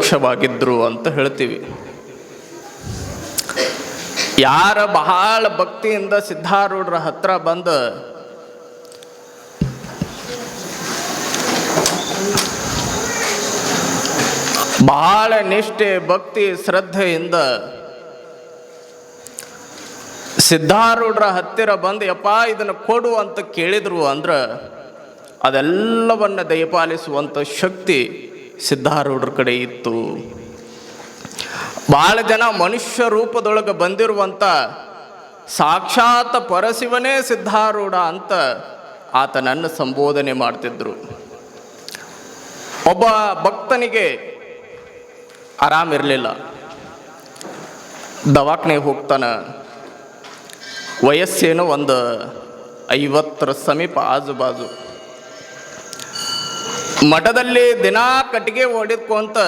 ಮೋಕ್ಷವಾಗಿದ್ರು ಅಂತ ಹೇಳ್ತೀವಿ. ಯಾರ ಬಹಳ ಭಕ್ತಿಯಿಂದ ಸಿದ್ಧಾರೂಢರ ಹತ್ರ ಬಂದು ಬಹಳ ನಿಷ್ಠೆ, ಭಕ್ತಿ, ಶ್ರದ್ಧೆಯಿಂದ ಸಿದ್ಧಾರೂಢರ ಹತ್ತಿರ ಬಂದು, ಯಪ್ಪ, ಇದನ್ನು ಕೊಡು ಅಂತ ಕೇಳಿದ್ರು ಅಂದ್ರೆ ಅದೆಲ್ಲವನ್ನ ದಯಪಾಲಿಸುವಂಥ ಶಕ್ತಿ ಸಿದ್ಧಾರೂಢರ ಕಡೆ ಇತ್ತು. ಭಾಳ ಜನ ಮನುಷ್ಯ ರೂಪದೊಳಗೆ ಬಂದಿರುವಂಥ ಸಾಕ್ಷಾತ್ ಪರಶಿವನೇ ಸಿದ್ಧಾರೂಢ ಅಂತ ಆತನನ್ನು ಸಂಬೋಧನೆ ಮಾಡ್ತಿದ್ರು. ಒಬ್ಬ ಭಕ್ತನಿಗೆ ಆರಾಮಿರಲಿಲ್ಲ ದವಾಖಾನೆಗೆ ಹೋಗ್ತಾನ. ವಯಸ್ಸೇನು ಒಂದು ಐವತ್ತರ ಸಮೀಪ ಆಜು ಬಾಜು. ಮಠದಲ್ಲಿ ದಿನಾ ಕಟ್ಟಿಗೆ ಹೊಡೆದ್ಕೊಂತ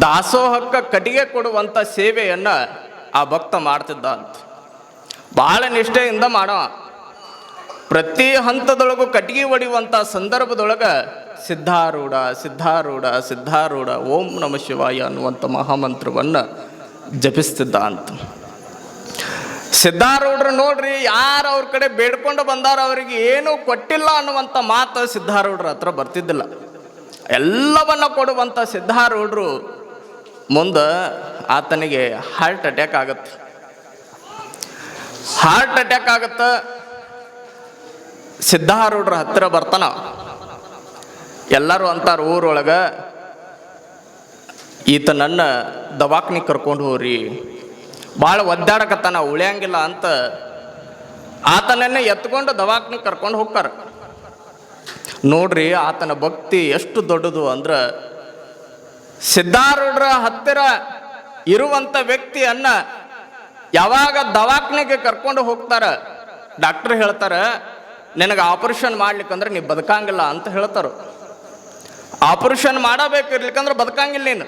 ದಾಸೋಹಕ್ಕ ಕಟ್ಟಿಗೆ ಕೊಡುವಂಥ ಸೇವೆಯನ್ನು ಆ ಭಕ್ತ ಮಾಡ್ತಿದ್ದ ಅಂತ ಬಹಳ ನಿಷ್ಠೆಯಿಂದ ಮಾಡೋ ಪ್ರತಿ ಹಂತದೊಳಗೂ ಕಟ್ಟಿಗೆ ಹೊಡೆಯುವಂಥ ಸಂದರ್ಭದೊಳಗೆ ಸಿದ್ಧಾರೂಢ ಸಿದ್ಧಾರೂಢ ಸಿದ್ಧಾರೂಢ, ಓಂ ನಮ ಶಿವಾಯ ಅನ್ನುವಂಥ ಮಹಾಮಂತ್ರವನ್ನು ಜಪಿಸ್ತಿದ್ದ ಅಂತ ಸಿದ್ಧಾರೂಢರು ನೋಡ್ರಿ ಯಾರು ಅವ್ರ ಕಡೆ ಬೇಡ್ಕೊಂಡು ಬಂದಾರ ಅವರಿಗೆ ಏನೂ ಕೊಟ್ಟಿಲ್ಲ ಅನ್ನುವಂಥ ಮಾತು ಸಿದ್ಧಾರೂಢರ ಹತ್ರ ಬರ್ತಿದ್ದಿಲ್ಲ. ಎಲ್ಲವನ್ನ ಕೊಡುವಂಥ ಸಿದ್ಧಾರೂಢರು ಮುಂದೆ ಆತನಿಗೆ ಹಾರ್ಟ್ ಅಟ್ಯಾಕ್ ಆಗತ್ತೆ. ಹಾರ್ಟ್ ಅಟ್ಯಾಕ್ ಆಗತ್ತೆ. ಸಿದ್ಧಾರೂಢರ ಹತ್ತಿರ ಬರ್ತಾನ. ಎಲ್ಲರೂ ಅಂತಾರ ಊರೊಳಗೆ ಈತನನ್ನ ದವಾಖಾನಿಗೆ ಕರ್ಕೊಂಡು ಹೋಗ್ರಿ ಭಾಳ ಒದ್ದಾಡಕತ್ತಾನ, ಉಳಿಯಂಗಿಲ್ಲ ಅಂತ ಆತನನ್ನೇ ಎತ್ಕೊಂಡು ದವಾಖಾನೆ ಕರ್ಕೊಂಡು ಹೋಗ್ತಾರೆ. ನೋಡ್ರಿ, ಆತನ ಭಕ್ತಿ ಎಷ್ಟು ದೊಡ್ಡದು ಅಂದ್ರೆ ಸಿದ್ಧಾರೂಢರ ಹತ್ತಿರ ಇರುವಂಥ ವ್ಯಕ್ತಿಯನ್ನ ಯಾವಾಗ ದವಾಖಾನೆಗೆ ಕರ್ಕೊಂಡು ಹೋಗ್ತಾರ, ಡಾಕ್ಟರ್ ಹೇಳ್ತಾರ, ನಿನಗೆ ಆಪರೇಷನ್ ಮಾಡ್ಲಿಕ್ಕಂದ್ರೆ ನೀವು ಬದುಕಂಗಿಲ್ಲ ಅಂತ ಹೇಳ್ತಾರ. ಆಪರೇಷನ್ ಮಾಡಬೇಕಿರ್ಲಿಕ್ಕಂದ್ರೆ ಬದುಕಂಗಿಲ್ಲ ನೀನು.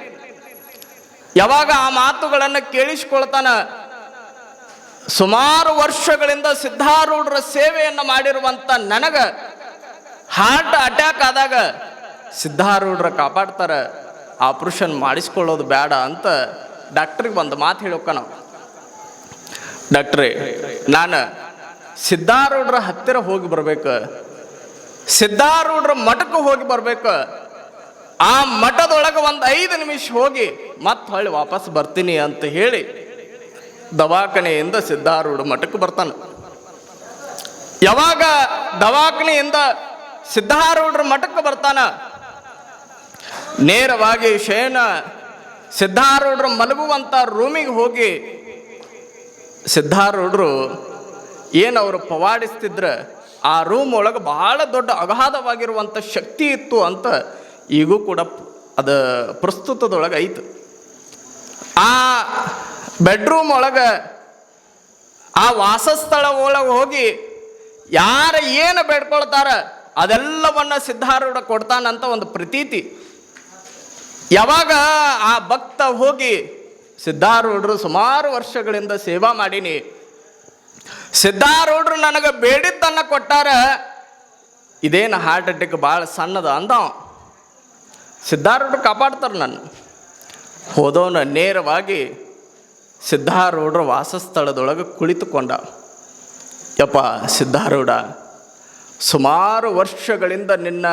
ಯಾವಾಗ ಆ ಮಾತುಗಳನ್ನು ಕೇಳಿಸ್ಕೊಳ್ತಾನ? ಸುಮಾರು ವರ್ಷಗಳಿಂದ ಸಿದ್ಧಾರೂಢರ ಸೇವೆಯನ್ನು ಮಾಡಿರುವಂಥ ನನಗ ಹಾರ್ಟ್ ಅಟ್ಯಾಕ್ ಆದಾಗ ಸಿದ್ಧಾರೂಢರ ಕಾಪಾಡ್ತಾರ. ಆಪರೇಷನ್ ಮಾಡಿಸ್ಕೊಳ್ಳೋದು ಬೇಡ ಅಂತ ಡಾಕ್ಟ್ರಿಗೆ ಒಂದು ಮಾತು ಹೇಳೋಕ ನಾವು. ಡಾಕ್ಟ್ರೇ ನಾನು ಸಿದ್ಧಾರೂಢರ ಹತ್ತಿರ ಹೋಗಿ ಬರ್ಬೇಕು. ಸಿದ್ಧಾರೂಢರ ಮಠಕ್ಕೆ ಹೋಗಿ ಬರ್ಬೇಕು. ಆ ಮಠದೊಳಗೆ ಒಂದು ಐದು ನಿಮಿಷ ಹೋಗಿ ಮತ್ತೆ ಹೊಳ್ಳಿ ವಾಪಸ್ ಬರ್ತೀನಿ ಅಂತ ಹೇಳಿ ದವಾಖಾನೆಯಿಂದ ಸಿದ್ಧಾರೂಢ ಮಠಕ್ಕೆ ಬರ್ತಾನೆ. ಯಾವಾಗ ದವಾಖಾನೆಯಿಂದ ಸಿದ್ಧಾರೂಢರ ಮಠಕ್ಕೆ ಬರ್ತಾನ? ನೇರವಾಗಿ ಶಯನ ಸಿದ್ಧಾರೂಢರು ಮಲಗುವಂಥ ರೂಮಿಗೆ ಹೋಗಿ ಸಿದ್ಧಾರೂಢರು ಏನು ಅವರು ಪವಾಡಿಸ್ತಿದ್ರ? ಆ ರೂಮ್ ಒಳಗೆ ಬಹಳ ದೊಡ್ಡ ಅಗಾಧವಾಗಿರುವಂಥ ಶಕ್ತಿ ಇತ್ತು ಅಂತ ಈಗೂ ಕೂಡ ಅದು ಪ್ರಸ್ತುತದೊಳಗೆ ಐತು. ಆ ಬೆಡ್ರೂಮ್ ಒಳಗೆ ಆ ವಾಸಸ್ಥಳ ಒಳಗೆ ಹೋಗಿ ಯಾರು ಏನು ಬೇಡ್ಕೊಳ್ತಾರ ಅದೆಲ್ಲವನ್ನ ಸಿದ್ಧಾರೂಢ ಕೊಡ್ತಾನಂತ ಒಂದು ಪ್ರತೀತಿ. ಯಾವಾಗ ಆ ಭಕ್ತ ಹೋಗಿ ಸಿದ್ಧಾರೂಢರು ಸುಮಾರು ವರ್ಷಗಳಿಂದ ಸೇವಾ ಮಾಡೀನಿ. ಸಿದ್ಧಾರೂಢರು ನನಗೆ ಬೇಡಿದ್ದನ್ನು ಕೊಟ್ಟಾರ, ಇದೇನು ಹಾರ್ಟ್ ಅಟ್ಯಾಕ್ ಭಾಳ ಸಣ್ಣದ ಅಂದವ ಸಿದ್ಧಾರೂಢರು ಕಾಪಾಡ್ತಾರೆ ನಾನು. ಹೋದವನ ನೇರವಾಗಿ ಸಿದ್ಧಾರೂಢರ ವಾಸಸ್ಥಳದೊಳಗೆ ಕುಳಿತುಕೊಂಡ. ಯಪ್ಪ ಸಿದ್ಧಾರೂಢ, ಸುಮಾರು ವರ್ಷಗಳಿಂದ ನಿನ್ನ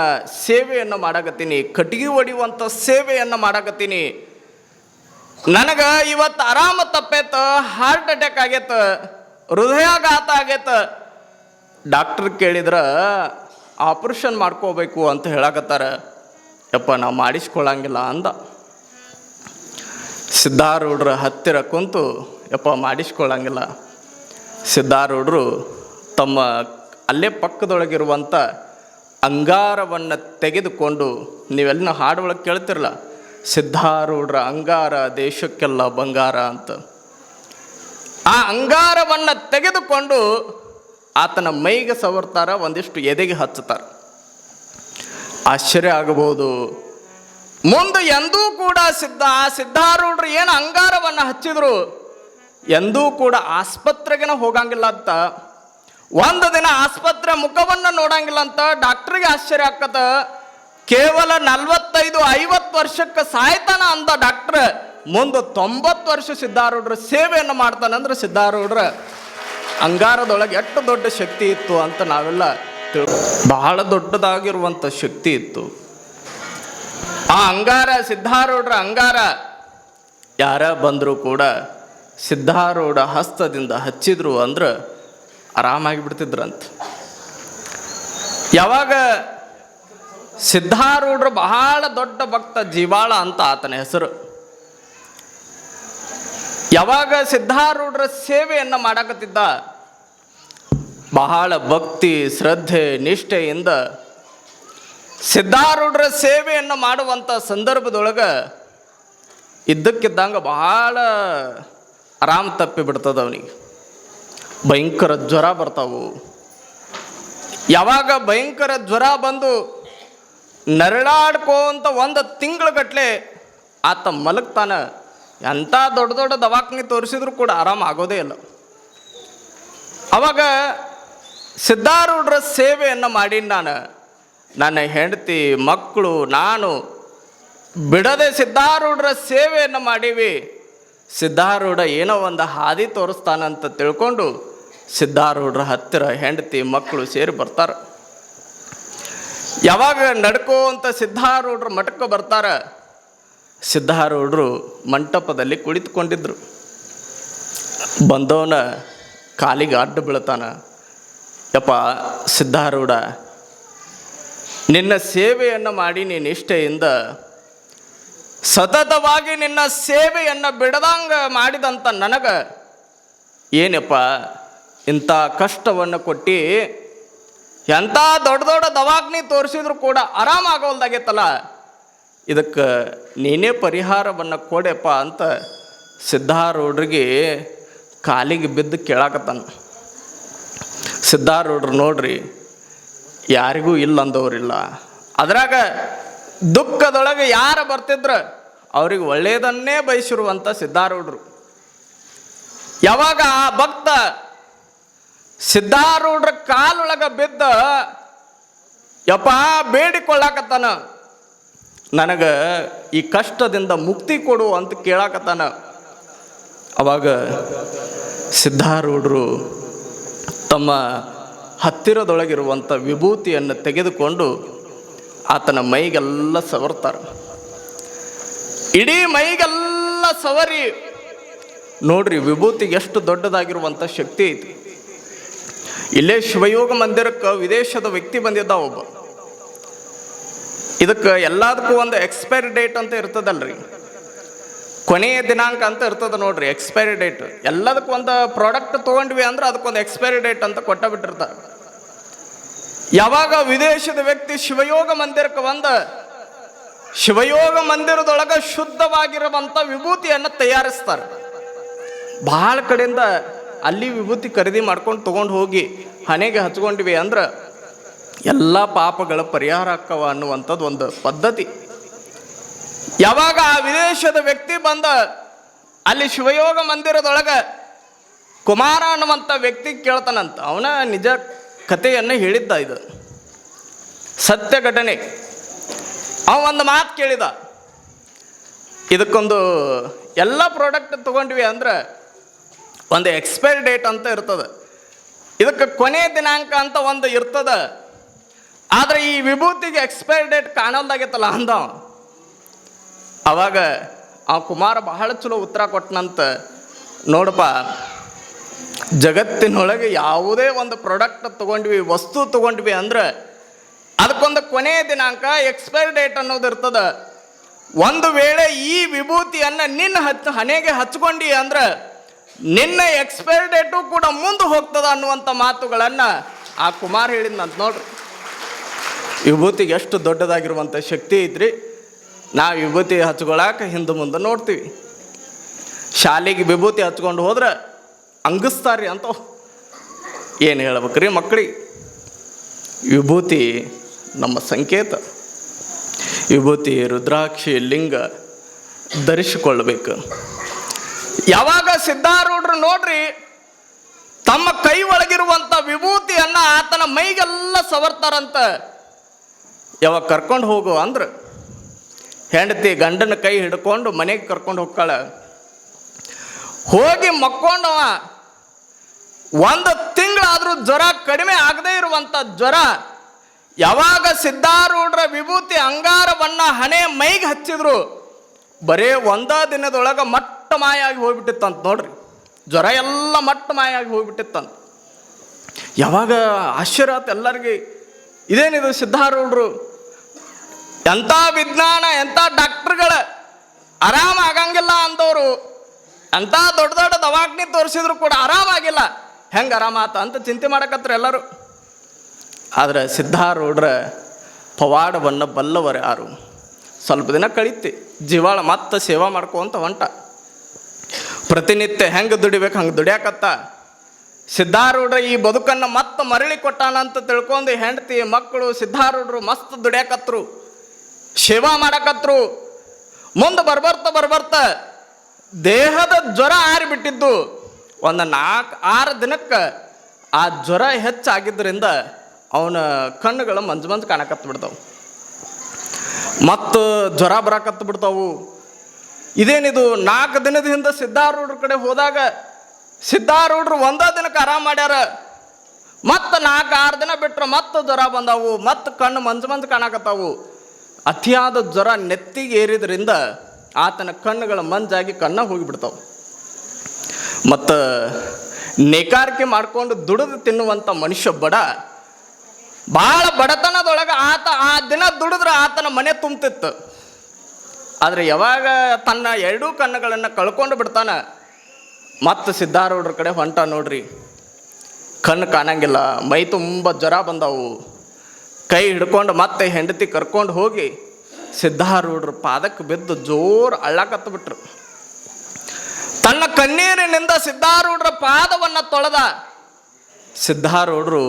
ಸೇವೆಯನ್ನು ಮಾಡಕತ್ತೀನಿ, ಕಟ್ಟಿಗೆ ಒಡೆಯುವಂಥ ಸೇವೆಯನ್ನು ಮಾಡಕತ್ತೀನಿ. ನನಗೆ ಇವತ್ತು ಆರಾಮ ತಪ್ಪೈತ ಹಾರ್ಟ್ ಅಟ್ಯಾಕ್ ಆಗೈತ, ಹೃದಯಾಘಾತ ಆಗೈತ. ಡಾಕ್ಟರ್ ಕೇಳಿದ್ರ, ಆಪ್ರೇಷನ್ ಮಾಡ್ಕೋಬೇಕು ಅಂತ ಹೇಳಕತ್ತಾರ. ಯಪ್ಪ, ನಾವು ಮಾಡಿಸ್ಕೊಳ್ಳಂಗಿಲ್ಲ ಅಂದ. ಸಿದ್ಧಾರೂಢರ ಹತ್ತಿರ ಕುಂತು, ಯಪ್ಪ ಮಾಡಿಸ್ಕೊಳ್ಳಂಗಿಲ್ಲ ಸಿದ್ಧಾರೂಢರು ತಮ್ಮ ಅಲ್ಲೇ ಪಕ್ಕದೊಳಗಿರುವಂಥ ಅಂಗಾರವನ್ನು ತೆಗೆದುಕೊಂಡು ನೀವೆಲ್ಲ ಹಾಡೊಳಗೆ ಕೇಳ್ತಿರಲ್ಲ ಸಿದ್ಧಾರೂಢರ ಅಂಗಾರ ದೇಶಕ್ಕೆಲ್ಲ ಬಂಗಾರ ಅಂತ. ಆ ಅಂಗಾರವನ್ನು ತೆಗೆದುಕೊಂಡು ಆತನ ಮೈಗೆ ಸವರ್ತಾರ, ಒಂದಿಷ್ಟು ಎದೆಗೆ ಹಚ್ಚುತ್ತಾರ. ಆಶ್ಚರ್ಯ ಆಗಬಹುದು. ಮುಂದೆ ಎಂದೂ ಕೂಡ ಸಿದ್ಧ, ಆ ಸಿದ್ಧಾರೂಢರು ಏನು ಅಂಗಾರವನ್ನು ಹಚ್ಚಿದ್ರು? ಎಂದೂ ಕೂಡ ಆಸ್ಪತ್ರೆಗೆನ ಹೋಗಂಗಿಲ್ಲ ಅಂತ. ಒಂದು ದಿನ ಆಸ್ಪತ್ರೆ ಮುಖವನ್ನು ನೋಡಂಗಿಲ್ಲ ಅಂತ ಡಾಕ್ಟ್ರಿಗೆ ಆಶ್ಚರ್ಯ ಆಕತ ಕೇವಲ ನಲ್ವತ್ತೈದು, ಐವತ್ತು ವರ್ಷಕ್ಕೆ ಸಾಯ್ತಾನ ಅಂತ ಡಾಕ್ಟ್ರ್. ಮುಂದೆ ತೊಂಬತ್ತು ವರ್ಷ ಸಿದ್ಧಾರೂಢರು ಸೇವೆಯನ್ನು ಮಾಡ್ತಾನಂದ್ರೆ ಸಿದ್ಧಾರೂಢರ ಅಂಗಾರದೊಳಗೆ ಎಷ್ಟು ದೊಡ್ಡ ಶಕ್ತಿ ಇತ್ತು ಅಂತ ನಾವೆಲ್ಲ ತಿಳ್ಕೊ ಬಹಳ ದೊಡ್ಡದಾಗಿರುವಂಥ ಶಕ್ತಿ ಇತ್ತು. ಆ ಅಂಗಾರ, ಸಿದ್ಧಾರೂಢರ ಅಂಗಾರ ಯಾರ ಬಂದರೂ ಕೂಡ ಸಿದ್ಧಾರೂಢ ಹಸ್ತದಿಂದ ಹಚ್ಚಿದ್ರು ಅಂದ್ರೆ ಆರಾಮಾಗಿ ಬಿಡ್ತಿದ್ರಂತ. ಯಾವಾಗ ಸಿದ್ಧಾರೂಢರು ಬಹಳ ದೊಡ್ಡ ಭಕ್ತ ಜೀವಾಳ ಅಂತ ಆತನ ಹೆಸರು. ಯಾವಾಗ ಸಿದ್ಧಾರೂಢರ ಸೇವೆಯನ್ನು ಮಾಡಕತ್ತಿದ್ದ ಬಹಳ ಭಕ್ತಿ, ಶ್ರದ್ಧೆ, ನಿಷ್ಠೆಯಿಂದ ಸಿದ್ಧಾರೂಢರ ಸೇವೆಯನ್ನು ಮಾಡುವಂಥ ಸಂದರ್ಭದೊಳಗೆ ಇದ್ದಕ್ಕಿದ್ದಂಗೆ ಬಹಳ ಆರಾಮ್ ತಪ್ಪಿ ಬಿಡ್ತದ ಅವನಿಗೆ. ಭಯಂಕರ ಜ್ವರ ಬರ್ತಾವು. ಯಾವಾಗ ಭಯಂಕರ ಜ್ವರ ಬಂದು ನರಳಾಡ್ಕೋಂತ ಒಂದು ತಿಂಗಳಗಟ್ಲೆ ಆತ ಮಲಗ್ತಾನ ಎಂಥ ದೊಡ್ಡ ದೊಡ್ಡ ದವಾಖಾನೆ ತೋರಿಸಿದ್ರು ಕೂಡ ಆರಾಮ ಆಗೋದೇ ಇಲ್ಲ. ಅವಾಗ ಸಿದ್ಧಾರೂಢರ ಸೇವೆಯನ್ನು ಮಾಡಿ ನಾನು. ನನ್ನ ಹೆಂಡತಿ, ಮಕ್ಕಳು, ನಾನು ಬಿಡದೆ ಸಿದ್ಧಾರೂಢರ ಸೇವೆಯನ್ನು ಮಾಡೀವಿ. ಸಿದ್ಧಾರೂಢ ಏನೋ ಒಂದು ಹಾದಿ ತೋರಿಸ್ತಾನಂತ ತಿಳ್ಕೊಂಡು ಸಿದ್ಧಾರೂಢರ ಹತ್ತಿರ ಹೆಂಡತಿ, ಮಕ್ಕಳು ಸೇರಿ ಬರ್ತಾರೆ. ಯಾವಾಗ ನಡ್ಕೋ ಅಂತ ಸಿದ್ಧಾರೂಢರು ಮಠಕ್ಕೆ ಬರ್ತಾರ, ಸಿದ್ಧಾರೂಢರು ಮಂಟಪದಲ್ಲಿ ಕುಳಿತುಕೊಂಡಿದ್ರು. ಬಂದವನ ಕಾಲಿಗೆ ಅಡ್ಡ ಬೀಳ್ತಾನ. ಯಪ್ಪ, ಸಿದ್ಧಾರೂಢ, ನಿನ್ನ ಸೇವೆಯನ್ನು ಮಾಡಿ ನೀನು ನಿಷ್ಠೆಯಿಂದ ಸತತವಾಗಿ ನಿನ್ನ ಸೇವೆಯನ್ನು ಬಿಡದಂಗ ಮಾಡಿದಂಥ ನನಗೆ ಏನಪ್ಪ ಇಂಥ ಕಷ್ಟವನ್ನು ಕೊಟ್ಟು ಎಂಥ ದೊಡ್ಡ ದೊಡ್ಡ ದವಾಗ್ನಿ ತೋರಿಸಿದ್ರು ಕೂಡ ಆರಾಮಾಗೋಲ್ದಾಗೈತಲ್ಲ ಇದಕ್ಕೆ ನೀನೇ ಪರಿಹಾರವನ್ನು ಕೊಡೆಪ್ಪ ಅಂತ ಸಿದ್ಧಾರೂಢರಿಗೆ ಕಾಲಿಗೆ ಬಿದ್ದು ಕೇಳಾಕತ್ತಾನ. ಸಿದ್ಧಾರೂಢರು ನೋಡ್ರಿ, ಯಾರಿಗೂ ಇಲ್ಲ ಅಂದವರಿಲ್ಲ. ಅದ್ರಾಗ ದುಃಖದೊಳಗೆ ಯಾರು ಬರ್ತಿದ್ರು, ಅವ್ರಿಗೆ ಒಳ್ಳೆಯದನ್ನೇ ಬಯಸಿರುವಂಥ ಸಿದ್ಧಾರೂಢರು ಯಾವಾಗ ಆ ಭಕ್ತ ಸಿದ್ಧಾರೂಢರ ಕಾಲೊಳಗೆ ಬಿದ್ದ, ಯಪ್ಪ ಬೇಡಿಕೊಳ್ಳಾಕತ್ತಾನ. ನನಗೆ ಈ ಕಷ್ಟದಿಂದ ಮುಕ್ತಿ ಕೊಡು ಅಂತ ಕೇಳಾಕತ್ತಾನ. ಅವಾಗ ಸಿದ್ಧಾರೂಢರು ತಮ್ಮ ಹತ್ತಿರದೊಳಗಿರುವಂಥ ವಿಭೂತಿಯನ್ನು ತೆಗೆದುಕೊಂಡು ಆತನ ಮೈಗೆಲ್ಲ ಸವರ್ತಾರೆ. ಇಡೀ ಮೈಗೆಲ್ಲ ಸವರಿ. ನೋಡ್ರಿ, ವಿಭೂತಿಗೆ ಎಷ್ಟು ದೊಡ್ಡದಾಗಿರುವಂಥ ಶಕ್ತಿ ಐತಿ. ಇಲ್ಲೇ ಶಿವಯೋಗ ಮಂದಿರಕ್ಕೆ ವಿದೇಶದ ವ್ಯಕ್ತಿ ಬಂದಿದ್ದ ಒಬ್ಬ. ಇದಕ್ಕೆ ಎಲ್ಲದಕ್ಕೂ ಒಂದು ಎಕ್ಸ್ಪೈರಿ ಡೇಟ್ ಅಂತ ಇರ್ತದಲ್ರಿ. ಕೊನೆಯ ದಿನಾಂಕ ಅಂತ ಇರ್ತದೆ ನೋಡ್ರಿ ಎಕ್ಸ್ಪೈರಿ ಡೇಟ್ ಎಲ್ಲದಕ್ಕೂ ಒಂದು ಪ್ರಾಡಕ್ಟ್ ತೊಗೊಂಡ್ವಿ ಅಂದ್ರೆ ಅದಕ್ಕೊಂದು ಎಕ್ಸ್ಪೈರಿ ಡೇಟ್ ಅಂತ ಕೊಟ್ಟ ಬಿಟ್ಟಿರ್ತಾರೆ. ಯಾವಾಗ ವಿದೇಶದ ವ್ಯಕ್ತಿ ಶಿವಯೋಗ ಮಂದಿರಕ್ಕೆ ಬಂದ, ಶಿವಯೋಗ ಮಂದಿರದೊಳಗೆ ಶುದ್ಧವಾಗಿರುವಂಥ ವಿಭೂತಿಯನ್ನು ತಯಾರಿಸ್ತಾರೆ. ಭಾಳ ಕಡೆಯಿಂದ ಅಲ್ಲಿ ವಿಭೂತಿ ಖರೀದಿ ಮಾಡ್ಕೊಂಡು ತೊಗೊಂಡು ಹೋಗಿ ಹಣೆಗೆ ಹಚ್ಕೊಂಡ್ವಿ ಅಂದ್ರೆ ಎಲ್ಲ ಪಾಪಗಳ ಪರಿಹಾರ ಅಕ್ಕವ ಅನ್ನುವಂಥದ್ದು ಒಂದು ಪದ್ಧತಿ. ಯಾವಾಗ ಆ ವಿದೇಶದ ವ್ಯಕ್ತಿ ಬಂದ, ಅಲ್ಲಿ ಶಿವಯೋಗ ಮಂದಿರದೊಳಗೆ ಕುಮಾರ ಅನ್ನುವಂಥ ವ್ಯಕ್ತಿ ಕೇಳ್ತಾನಂತ. ಅವನ ನಿಜ ಕಥೆಯನ್ನು ಹೇಳಿದ್ದ ಇದು. ಸತ್ಯ ಘಟನೆ. ಅವ ಒಂದು ಮಾತು ಕೇಳಿದ. ಇದಕ್ಕೊಂದು ಎಲ್ಲ ಪ್ರಾಡಕ್ಟ್ ತೊಗೊಂಡ್ವಿ ಅಂದ್ರೆ ಒಂದು ಎಕ್ಸ್ಪೈರಿ ಡೇಟ್ ಅಂತ ಇರ್ತದೆ. ಇದಕ್ಕೆ ಕೊನೆ ದಿನಾಂಕ ಅಂತ ಒಂದು ಇರ್ತದೆ. ಆದರೆ ಈ ವಿಭೂತಿಗೆ ಎಕ್ಸ್ಪೈರಿ ಡೇಟ್ ಕಾಣಲ್ದಾಗಿತ್ತಲ್ಲ ಅಂದ ಅವ. ಅವಾಗ ಆ ಕುಮಾರ ಬಹಳ ಚಲೋ ಉತ್ತರ ಕೊಟ್ಟನಂತ ನೋಡಪ್ಪ, ಜಗತ್ತಿನೊಳಗೆ ಯಾವುದೇ ಒಂದು ಪ್ರಾಡಕ್ಟ್ ತೊಗೊಂಡ್ವಿ, ವಸ್ತು ತೊಗೊಂಡ್ವಿ ಅಂದ್ರೆ ಅದಕ್ಕೊಂದು ಕೊನೆಯ ದಿನಾಂಕ ಎಕ್ಸ್ಪೈರಿ ಡೇಟ್ ಅನ್ನೋದು ಇರ್ತದ ಒಂದು ವೇಳೆ ಈ ವಿಭೂತಿಯನ್ನು ನಿನ್ನ ಹಚ್ಚ ಹಣೆಗೆ ಹಚ್ಕೊಂಡಿ ಅಂದ್ರೆ ನಿನ್ನ ಎಕ್ಸ್ಪೈರಿ ಡೇಟು ಕೂಡ ಮುಂದೆ ಹೋಗ್ತದ ಅನ್ನುವಂಥ ಮಾತುಗಳನ್ನು ಆ ಕುಮಾರ್ ಹೇಳಿದ್ನಂತ ನೋಡ್ರಿ ವಿಭೂತಿಗೆ ಎಷ್ಟು ದೊಡ್ಡದಾಗಿರುವಂಥ ಶಕ್ತಿ ಐತ್ರಿ ನಾವು ವಿಭೂತಿ ಹಚ್ಕೊಳಕ ಹಿಂದೆ ಮುಂದೆ ನೋಡ್ತೀವಿ. ಶಾಲೆಗೆ ವಿಭೂತಿ ಹಚ್ಕೊಂಡು ಹೋದ್ರೆ ಅಂಗಿಸ್ತಾರ್ರಿ ಅಂತ ಏನು ಹೇಳ್ಬೇಕ್ರಿ ಮಕ್ಕಳಿಗೆ ವಿಭೂತಿ ನಮ್ಮ ಸಂಕೇತ. ವಿಭೂತಿ ರುದ್ರಾಕ್ಷಿ ಲಿಂಗ ಧರಿಸಿಕೊಳ್ಬೇಕು. ಯಾವಾಗ ಸಿದ್ಧಾರೂಢರು ನೋಡ್ರಿ, ತಮ್ಮ ಕೈ ಒಳಗಿರುವಂಥ ವಿಭೂತಿಯನ್ನು ಆತನ ಮೈಗೆಲ್ಲ ಸವರ್ತಾರಂತ. ಯಾವಾಗ ಕರ್ಕೊಂಡು ಹೋಗು ಅಂದ್ರೆ ಹೆಂಡತಿ ಗಂಡನ ಕೈ ಹಿಡ್ಕೊಂಡು ಮನೆಗೆ ಕರ್ಕೊಂಡು ಹೋಗ್ತಾಳೆ. ಹೋಗಿ ಮಕ್ಕೊಂಡವ. ಒಂದು ತಿಂಗಳಾದರೂ ಜ್ವರ ಕಡಿಮೆ ಆಗದೇ ಇರುವಂತ ಜ್ವರ. ಯಾವಾಗ ಸಿದ್ಧಾರೂಢರ ವಿಭೂತಿ ಅಂಗಾರವನ್ನು ಹಣೆ ಮೈಗೆ ಹಚ್ಚಿದ್ರು, ಬರೇ ಒಂದ ದಿನದೊಳಗೆ ಮಟ್ಟ ಮಾಯಾಗಿ ಹೋಗ್ಬಿಟ್ಟಿತ್ತಂತ ನೋಡ್ರಿ. ಜ್ವರ ಎಲ್ಲ ಮಟ್ಟ ಮಾಯಾಗಿ ಹೋಗ್ಬಿಟ್ಟಿತ್ತಂತ. ಯಾವಾಗ ಆತು ಎಲ್ಲರಿಗೆ. ಇದೇನಿದು ಸಿದ್ಧಾರೂಢರು? ಎಂಥ ವಿಜ್ಞಾನ ಎಂಥ ಡಾಕ್ಟರ್ಗಳ ಆರಾಮ ಆಗಂಗಿಲ್ಲ ಅಂದವರು ಎಂಥ ದೊಡ್ಡ ದೊಡ್ಡ ದವಾಖಾನೆ ತೋರಿಸಿದ್ರು ಕೂಡ ಆರಾಮಾಗಿಲ್ಲ ಹೆಂಗೆ ಆರಾಮಾತ ಅಂತ ಚಿಂತೆ ಮಾಡಕತ್ರ ಎಲ್ಲರೂ. ಆದ್ರೆ ಸಿದ್ಧಾರೂಢ್ರ ಪವಾಡವನ್ನು ಬಲ್ಲವರು ಯಾರು? ಸ್ವಲ್ಪ ದಿನ ಕಳೀತಿ, ಜೀವಾಳ ಮತ್ತೆ ಸೇವಾ ಮಾಡ್ಕೊಂತ ಹೊಂಟ. ಪ್ರತಿನಿತ್ಯ ಹೆಂಗೆ ದುಡಿಬೇಕು, ಹಂಗೆ ದುಡಿಯಾಕತ್ತ? ಸಿದ್ಧಾರೂಢ್ರ ಈ ಬದುಕನ್ನು ಮತ್ತೆ ಮರಳಿ ಕೊಟ್ಟಾನ ಅಂತ ತಿಳ್ಕೊಂಡು ಹೆಂಡತಿ, ಮಕ್ಕಳು ಸಿದ್ಧಾರೂಢರು ಮಸ್ತ್ ದುಡಿಯಾಕತ್ರು. ಸೇವಾ ಮಾಡಕತ್ರು. ಮುಂದೆ ಬರ್ಬರ್ತ ಬರ್ಬರ್ತ ದೇಹದ ಜ್ವರ ಆರಿಬಿಟ್ಟಿದ್ದು. ಒಂದು ನಾಲ್ಕು ಆರು ದಿನಕ್ಕೆ ಆ ಜ್ವರ ಹೆಚ್ಚಾಗಿದ್ದರಿಂದ ಅವನ ಕಣ್ಣುಗಳು ಮಂಜು ಮಂಜು ಕಾಣಕತ್ತು ಬಿಡ್ತಾವೆ. ಮತ್ತು ಜ್ವರ ಬರಕತ್ತು ಬಿಡ್ತಾವು. ಇದೇನಿದು ನಾಲ್ಕು ದಿನದ ಹಿಂದೆ ಸಿದ್ಧಾರೂಢರ ಕಡೆ ಹೋದಾಗ ಸಿದ್ಧಾರೂಢರು ಒಂದೇ ದಿನಕ್ಕೆ ಆರಾಮ ಮಾಡ್ಯಾರ. ಮತ್ತು ನಾಲ್ಕು ಆರು ದಿನ ಬಿಟ್ಟರೆ ಮತ್ತೆ ಜ್ವರ ಬಂದಾವು. ಮತ್ತು ಕಣ್ಣು ಮಂಜು ಮಂಜು ಕಾಣಕತ್ತಾವು. ಅತಿಯಾದ ಜ್ವರ ನೆತ್ತಿಗೆ ಏರಿದ್ರಿಂದ ಆತನ ಕಣ್ಣುಗಳ ಮಂಜಾಗಿ ಕಣ್ಣ ಹೋಗಿಬಿಡ್ತಾವೆ. ಮತ್ತು ನೇಕಾರಿಕೆ ಮಾಡ್ಕೊಂಡು ದುಡಿದು ತಿನ್ನುವಂಥ ಮನುಷ್ಯ ಬಡ. ಭಾಳ ಬಡತನದೊಳಗೆ ಆತ ಆ ದಿನ ದುಡಿದ್ರೆ ಆತನ ಮನೆ ತುಂಬ್ತಿತ್ತು. ಆದರೆ ಯಾವಾಗ ತನ್ನ ಎರಡೂ ಕಣ್ಣುಗಳನ್ನು ಕಳ್ಕೊಂಡು ಬಿಡ್ತಾನ? ಮತ್ತು ಸಿದ್ಧಾರೂಢರ ಕಡೆ ಹೊಂಟ ನೋಡ್ರಿ. ಕಣ್ಣು ಕಾಣಂಗಿಲ್ಲ, ಮೈ ತುಂಬ ಜ್ವರ ಬಂದವು. ಕೈ ಹಿಡ್ಕೊಂಡು ಮತ್ತೆ ಹೆಂಡತಿ ಕರ್ಕೊಂಡು ಹೋಗಿ ಸಿದ್ಧಾರೂಢರ ಪಾದಕ್ಕೆ ಬಿದ್ದು ಜೋರು ಅಳ್ಳಾಕತ್ತು ಬಿಟ್ರು. ತನ್ನ ಕಣ್ಣೀರಿನಿಂದ ಸಿದ್ಧಾರೂಢರ ಪಾದವನ್ನು ತೊಳೆದ ಸಿದ್ಧಾರೂಢರು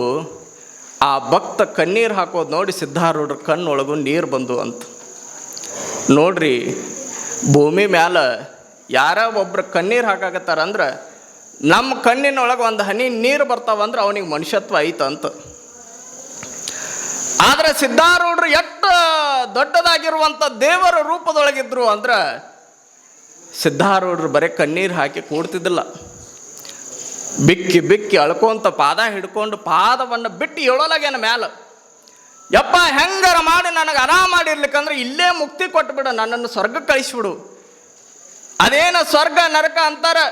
ಆ ಭಕ್ತ ಕಣ್ಣೀರು ಹಾಕೋದು ನೋಡಿ ಸಿದ್ಧಾರೂಢರ ಕಣ್ಣೊಳಗು ನೀರು ಬಂದು ಅಂತ. ನೋಡ್ರಿ, ಭೂಮಿ ಮ್ಯಾಲ ಯಾರ ಒಬ್ಬರು ಕಣ್ಣೀರು ಹಾಕಾಕತ್ತಾರಂದ್ರೆ ನಮ್ಮ ಕಣ್ಣಿನೊಳಗೆ ಒಂದು ಹನಿ ನೀರು ಬರ್ತಾವಂದ್ರೆ ಅವನಿಗೆ ಮನುಷ್ಯತ್ವ ಐತಂತ. ಆದ್ರೆ ಸಿದ್ಧಾರೂಢರು ಎಷ್ಟು ದೊಡ್ಡದಾಗಿರುವಂಥ ದೇವರ ರೂಪದೊಳಗಿದ್ರು ಅಂದ್ರೆ ಸಿದ್ಧಾರೂಢರು ಬರೀ ಕಣ್ಣೀರು ಹಾಕಿ ಕೂಡ್ತಿದ್ದಿಲ್ಲ. ಬಿಕ್ಕಿ ಬಿಕ್ಕಿ ಅಳ್ಕೊಂತ ಪಾದ ಹಿಡ್ಕೊಂಡು ಪಾದವನ್ನು ಬಿಟ್ಟು ಏಳೋಲಾಗೇನ ಮ್ಯಾಲ. ಯಪ್ಪ, ಹೆಂಗರ ಮಾಡಿ ನನಗೆ ಆರಾಮ ಮಾಡಿರ್ಲಿಕ್ಕಂದ್ರೆ ಇಲ್ಲೇ ಮುಕ್ತಿ ಕೊಟ್ಬಿಡು, ನನ್ನನ್ನು ಸ್ವರ್ಗ ಕಳಿಸ್ಬಿಡು. ಅದೇನು ಸ್ವರ್ಗ ನರಕ ಅಂತಾರೆ?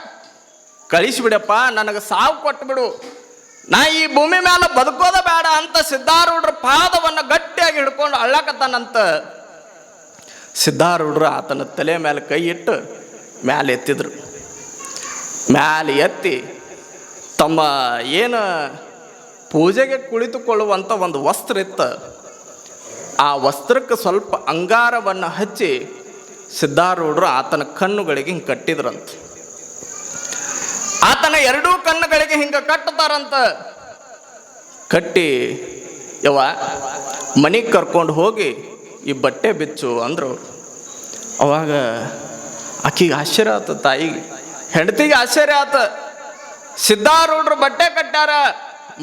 ಕಳಿಸ್ಬಿಡಪ್ಪ, ನನಗೆ ಸಾವು ಕೊಟ್ಬಿಡು. ನಾ ಈ ಭೂಮಿ ಮೇಲೆ ಬದುಕೋದ ಬೇಡ ಅಂತ ಸಿದ್ಧಾರೂಢರ ಪಾದವನ್ನು ಗಟ್ಟಿಯಾಗಿ ಹಿಡ್ಕೊಂಡು ಅಳ್ಳಕತ್ತಾನಂತ ಸಿದ್ಧಾರೂಢರು ಆತನ ತಲೆ ಮೇಲೆ ಕೈ ಇಟ್ಟು ಮ್ಯಾಲೆ ಎತ್ತಿದ್ರು. ಮ್ಯಾಲೆ ಎತ್ತಿ ತಮ್ಮ ಏನು ಪೂಜೆಗೆ ಕುಳಿತುಕೊಳ್ಳುವಂಥ ಒಂದು ವಸ್ತ್ರ ಇತ್ತು, ಆ ವಸ್ತ್ರಕ್ಕೆ ಸ್ವಲ್ಪ ಅಂಗಾರವನ್ನು ಹಚ್ಚಿ ಸಿದ್ಧಾರೂಢರು ಆತನ ಕಣ್ಣುಗಳಿಗೆ ಹಿಂಗೆ ಕಟ್ಟಿದ್ರಂತ. ಆತನ ಎರಡೂ ಕಣ್ಣುಗಳಿಗೆ ಹಿಂಗೆ ಕಟ್ಟುತ್ತಾರಂತ. ಕಟ್ಟಿ ಯವ ಮನೆಗೆ ಕರ್ಕೊಂಡು ಹೋಗಿ ಈ ಬಟ್ಟೆ ಬಿಚ್ಚು ಅಂದ್ರು. ಅವಾಗ ಆಕಿಗೆ ಆಶ್ಚರ್ಯ ಆತ ತಾಯಿಗೆ ಹೆಂಡತಿಗೆ ಆಶ್ಚರ್ಯ ಆತ. ಸಿದ್ಧಾರೂಢರು ಬಟ್ಟೆ ಕಟ್ಟಾರ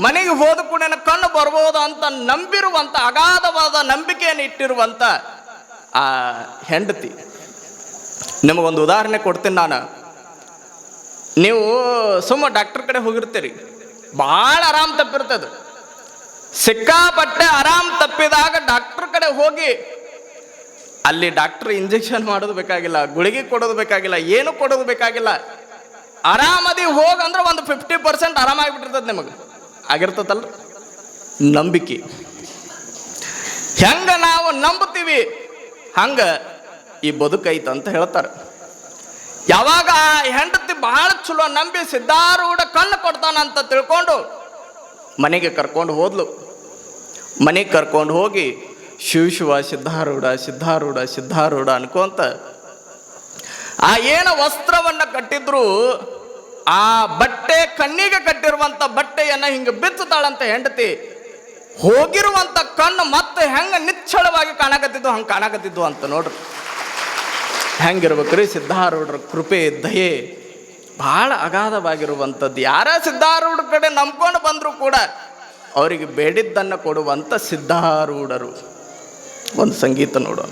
ಮನೆಗೆ ಹೋದ ಕೂಡ ಕಣ್ಣು ಬರ್ಬೋದು ಅಂತ ನಂಬಿರುವಂತ, ಅಗಾಧವಾದ ನಂಬಿಕೆಯನ್ನು ಇಟ್ಟಿರುವಂತ ಆ ಹೆಂಡತಿ. ನಿಮಗೊಂದು ಉದಾಹರಣೆ ಕೊಡ್ತೀನಿ ನಾನು. ನೀವು ಸುಮ್ಮ ಡಾಕ್ಟರ್ ಕಡೆ ಹೋಗಿರ್ತೀರಿ. ಭಾಳ ಆರಾಮ್ ತಪ್ಪಿರ್ತದೆ. ಸಿಕ್ಕಾಪಟ್ಟೆ ಆರಾಮ್ ತಪ್ಪಿದಾಗ ಡಾಕ್ಟರ್ ಕಡೆ ಹೋಗಿ ಅಲ್ಲಿ ಡಾಕ್ಟರ್ ಇಂಜೆಕ್ಷನ್ ಮಾಡೋದು ಬೇಕಾಗಿಲ್ಲ, ಗುಳಿಗೆ ಕೊಡೋದು ಬೇಕಾಗಿಲ್ಲ, ಏನು ಕೊಡೋದು ಬೇಕಾಗಿಲ್ಲ. ಆರಾಮದಿ ಹೋಗಂದ್ರೆ ಒಂದು ಫಿಫ್ಟಿ ಪರ್ಸೆಂಟ್ ಆರಾಮಾಗಿಬಿಟ್ಟಿರ್ತದೆ ನಿಮಗೆ. ಆಗಿರ್ತದಲ್ಲ? ನಂಬಿಕೆ. ಹೆಂಗ ನಾವು ನಂಬುತ್ತೀವಿ? ಹಂಗ ಈ ಬದುಕೈತೆ ಅಂತ ಹೇಳ್ತಾರೆ. ಯಾವಾಗ ಆ ಹೆಂಡತಿ ಬಹಳ ಚಲೋ ನಂಬಿ ಸಿದ್ಧಾರೂಢ ಕಣ್ಣು ಕೊಡ್ತಾನಂತ ತಿಳ್ಕೊಂಡು ಮನೆಗೆ ಕರ್ಕೊಂಡು ಹೋದ್ಲು. ಮನೆಗೆ ಕರ್ಕೊಂಡು ಹೋಗಿ ಶಿವ ಶಿವ ಸಿದ್ಧಾರೂಢ ಸಿದ್ಧಾರೂಢ ಸಿದ್ಧಾರೂಢ ಅನ್ಕೊಂತ ಆ ಏನು ವಸ್ತ್ರವನ್ನು ಕಟ್ಟಿದ್ರು ಆ ಬಟ್ಟೆ ಕಣ್ಣಿಗೆ ಕಟ್ಟಿರುವಂಥ ಬಟ್ಟೆಯನ್ನು ಹಿಂಗೆ ಬಿಚ್ಚುತ್ತಾಳಂತ ಹೆಂಡತಿ. ಹೋಗಿರುವಂಥ ಕಣ್ಣು ಮತ್ತೆ ಹೆಂಗ ನಿಚ್ಚಳವಾಗಿ ಕಾಣಕತ್ತಿದ್ದು ಹಂಗೆ ಕಾಣಕತ್ತಿದ್ದು ಅಂತ ನೋಡ್ರಿ. ಹೆಂಗಿರ್ಬೇಕ್ರಿ ಸಿದ್ಧಾರೂಢರ ಕೃಪೆ, ದಯೆ ಭಾಳ ಅಗಾಧವಾಗಿರುವಂಥದ್ದು. ಯಾರ ಸಿದ್ಧಾರೂಢ ಕಡೆ ನಂಬ್ಕೊಂಡು ಬಂದರೂ ಕೂಡ ಅವರಿಗೆ ಬೇಡಿದ್ದನ್ನು ಕೊಡುವಂಥ ಸಿದ್ಧಾರೂಢರು. ಒಂದು ಸಂಗೀತ ನೋಡೋಣ.